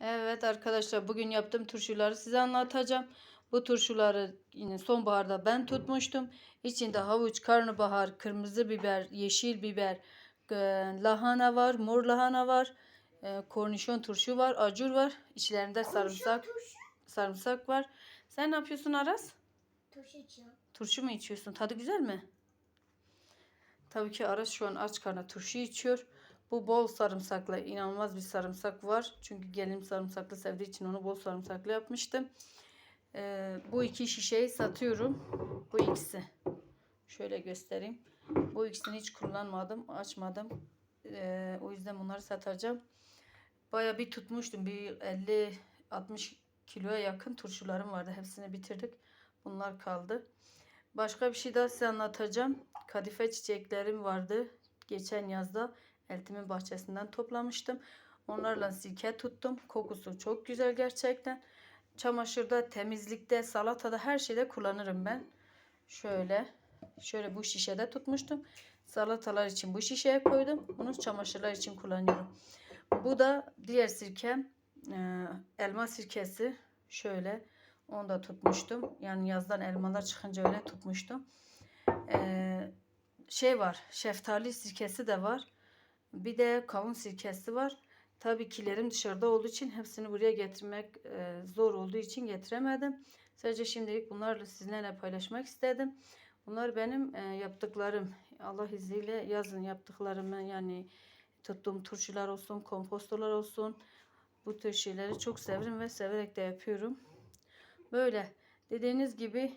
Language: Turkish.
Evet arkadaşlar bugün yaptığım turşuları size anlatacağım. Bu turşuları yine sonbaharda ben tutmuştum. İçinde havuç, karnabahar, kırmızı biber, yeşil biber, e, lahana var, mor lahana var, e, kornişon turşu var, acur var. İçlerinde sarımsak sarımsak var. Sen ne yapıyorsun Aras? Turşu içiyorum. Turşu mu içiyorsun? Tadı güzel mi? Tabii ki Aras şu an aç karnına turşu içiyor. Bu bol sarımsaklı, inanılmaz bir sarımsak var. Çünkü gelin sarımsaklı sevdiği için onu bol sarımsaklı yapmıştım. Ee, bu iki şişeyi satıyorum. Bu ikisi. Şöyle göstereyim. Bu ikisini hiç kullanmadım, açmadım. Ee, o yüzden bunları satacağım. Baya bir tutmuştum. Bir 50-60 kiloya yakın turşularım vardı. Hepsini bitirdik. Bunlar kaldı. Başka bir şey daha size anlatacağım. Kadife çiçeklerim vardı. Geçen yazda eltimin bahçesinden toplamıştım. Onlarla sirke tuttum. Kokusu çok güzel gerçekten. Çamaşırda, temizlikte, salatada her şeyde kullanırım ben. Şöyle, şöyle bu şişede tutmuştum. Salatalar için bu şişeye koydum. Bunu çamaşırlar için kullanıyorum. Bu da diğer sirkem. e, elma sirkesi. Şöyle. Onu da tutmuştum. Yani yazdan elmalar çıkınca öyle tutmuştum. Ee, şey var. Şeftali sirkesi de var. Bir de kavun sirkesi var. Tabii kilerim dışarıda olduğu için hepsini buraya getirmek e, zor olduğu için getiremedim. Sadece şimdilik bunlarla sizinle paylaşmak istedim. Bunlar benim e, yaptıklarım. Allah izniyle yazın yaptıklarımı yani tuttuğum turşular olsun, kompostolar olsun. Bu tür şeyleri çok severim ve severek de yapıyorum. Böyle dediğiniz gibi